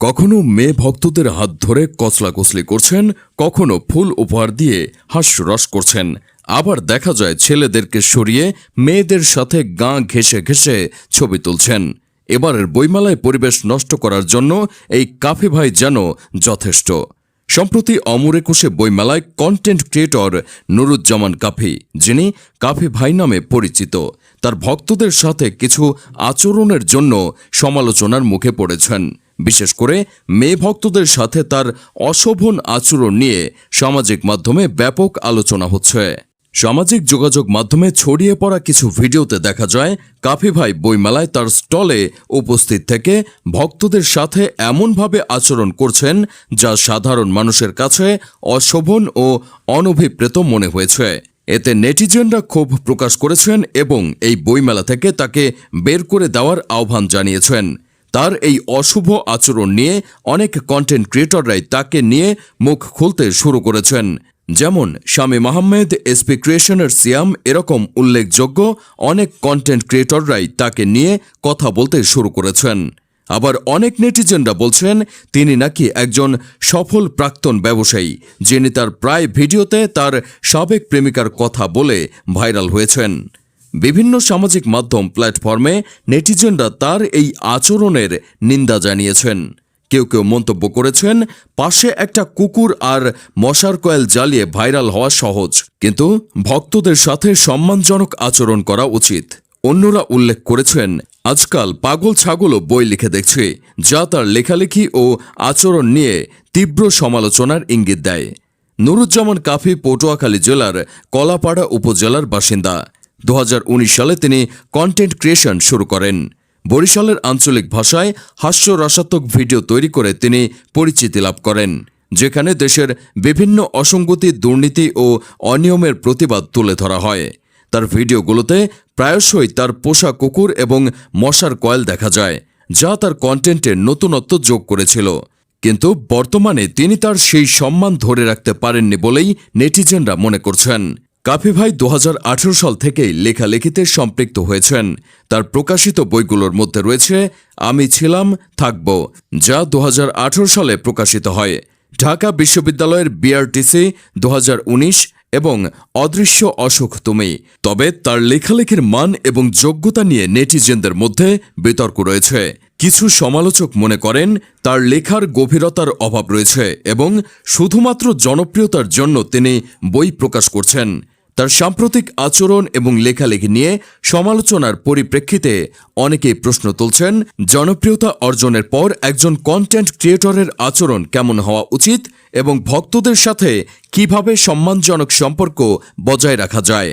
কখনো মেয়ে ভক্তদের হাত ধরে কচলাকচলি করছেন, কখনো ফুল উপহার দিয়ে হাস্যরস করছেন। আবার দেখা যায় ছেলেদেরকে সরিয়ে মেয়েদের সাথে গা ঘেঁষে ঘেঁষে ছবি তুলছেন। এবারের বইমেলায় পরিবেশ নষ্ট করার জন্য এই কাফি ভাই যেন যথেষ্ট। সম্প্রতি অমর একুশে বইমেলায় কন্টেন্ট ক্রিয়েটর নুরুজ্জামান কাফি, যিনি কাফি ভাই নামে পরিচিত, তার ভক্তদের সাথে কিছু আচরণের জন্য সমালোচনার মুখে পড়েছেন। বিশেষ করে মেয়ে ভক্তদের সাথে তার অশোভন আচরণ নিয়ে সামাজিক মাধ্যমে ব্যাপক আলোচনা হচ্ছে। সামাজিক যোগাযোগ মাধ্যমে ছড়িয়ে পড়া কিছু ভিডিওতে দেখা যায়, কাফি ভাই বইমেলায় তার স্টলে উপস্থিত থেকে ভক্তদের সাথে এমনভাবে আচরণ করছেন যা সাধারণ মানুষের কাছে অশোভন ও অনভিপ্রেত মনে হয়েছে। এতে নেটিজেনরা ক্ষোভ প্রকাশ করেছেন এবং এই বইমেলা থেকে তাকে বের করে দেওয়ার আহ্বান জানিয়েছেন। তার এই অশুভ আচরণ নিয়ে অনেক কন্টেন্ট ক্রিয়েটররাই তাকে নিয়ে মুখ খুলতে শুরু করেছেন। যেমন স্বামী মাহমেদ এসপি ক্রিয়েশনের সিয়াম এরকম উল্লেখযোগ্য অনেক কন্টেন্ট ক্রিয়েটররাই তাকে নিয়ে কথা বলতে শুরু করেছেন। আবার অনেক নেটিজেনরা বলছেন, তিনি নাকি একজন সফল প্রাক্তন ব্যবসায়ী, যিনি তার প্রায় ভিডিওতে তার সাবেক প্রেমিকার কথা বলে ভাইরাল হয়েছেন। বিভিন্ন সামাজিক মাধ্যম প্ল্যাটফর্মে নেটিজেনরা তার এই আচরণের নিন্দা জানিয়েছেন। কেউ কেউ মন্তব্য করেছেন, পাশে একটা কুকুর আর মশার কয়েল জ্বালিয়ে ভাইরাল হওয়া সহজ, কিন্তু ভক্তদের সাথে সম্মানজনক আচরণ করা উচিত। অন্যরা উল্লেখ করেছেন, আজকাল পাগল ছাগলও বই লিখে দেখছে, যা তার লেখালেখি ও আচরণ নিয়ে তীব্র সমালোচনার ইঙ্গিত দেয়। নুরুজ্জামান কাফি পটুয়াখালী জেলার কলাপাড়া উপজেলার বাসিন্দা। উনিশ সালে তিনি কন্টেন্ট ক্রিয়েশন শুরু করেন। বরিশালের আঞ্চলিক ভাষায় হাস্যরসাত্মক ভিডিও তৈরি করে তিনি পরিচিতি লাভ করেন, যেখানে দেশের বিভিন্ন অসঙ্গতি, দুর্নীতি ও অনিয়মের প্রতিবাদ তুলে ধরা হয়। তার ভিডিওগুলোতে প্রায়শই তার পোষা কুকুর এবং মশার কয়েল দেখা যায়, যা তার কন্টেন্টে নতুনত্ব যোগ করেছিল। কিন্তু বর্তমানে তিনি তার সেই সম্মান ধরে রাখতে পারেননি বলেই নেটিজেনরা মনে করছেন। কাফি ভাই দুহাজার আঠেরো সাল থেকেই লেখালেখিতে সম্পৃক্ত হয়েছেন। তার প্রকাশিত বইগুলোর মধ্যে রয়েছে, আমি ছিলাম, থাকব যা দু হাজার আঠেরো সালে প্রকাশিত হয়। ঢাকা বিশ্ববিদ্যালয়ের বিআরটিসি দুহাজার উনিশ, এবং অদৃশ্য অসুখ তুমি তবে তার লেখালেখির মান এবং যোগ্যতা নিয়ে নেটিজেনদের মধ্যে বিতর্ক রয়েছে। কিছু সমালোচক মনে করেন, তার লেখার গভীরতার অভাব রয়েছে এবং শুধুমাত্র জনপ্রিয়তার জন্য তিনি বই প্রকাশ করছেন। তার সাম্প্রতিক আচরণ এবং লেখালেখি নিয়ে সমালোচনার পরিপ্রেক্ষিতে অনেকেই প্রশ্ন তুলছেন, জনপ্রিয়তা অর্জনের পর একজন কন্টেন্ট ক্রিয়েটরের আচরণ কেমন হওয়া উচিত এবং ভক্তদের সাথে কীভাবে সম্মানজনক সম্পর্ক বজায় রাখা যায়।